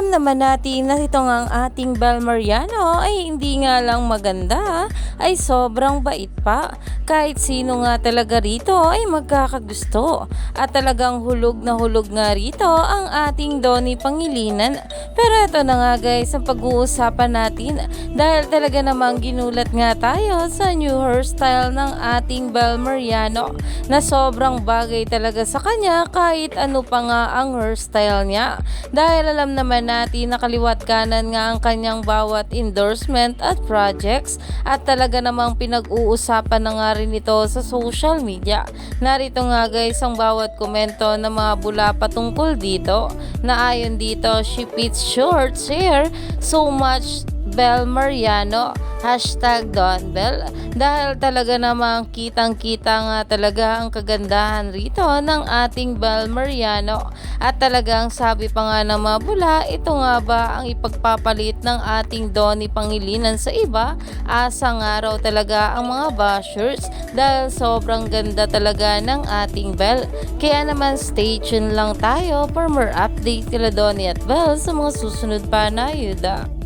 Alam naman natin na ito nga ang ating Bel Mariano ay hindi nga lang maganda, ay sobrang bait pa. Kahit sino nga talaga rito ay magkakagusto. At talagang hulog na hulog nga rito ang ating Donnie Pangilinan. Pero ito na nga guys ang pag-uusapan natin dahil talaga namang ginulat nga tayo sa new hairstyle ng ating Bel Mariano na sobrang bagay talaga sa kanya kahit ano pa nga ang hairstyle niya. Dahil alam naman natin na kaliwat kanan nga ang kanyang bawat endorsement at projects at talaga namang pinag-uusapan na nga rin ito sa social media. Narito nga guys ang bawat komento ng mga bula patungkol dito na ayon dito she fits shorts hair so much Bel Mariano Hashtag Don Bell dahil talaga namang kitang kita nga talaga ang kagandahan rito ng ating Bel Mariano. At talagang sabi pa nga ng mga bula ito nga ba ang ipagpapalit ng ating Donnie Pangilinan sa iba? Asa nga raw talaga ang mga bashers dahil sobrang ganda talaga ng ating Bel. Kaya naman stay tuned lang tayo for more update kila Donnie at Bell sa mga susunod pa na yuda.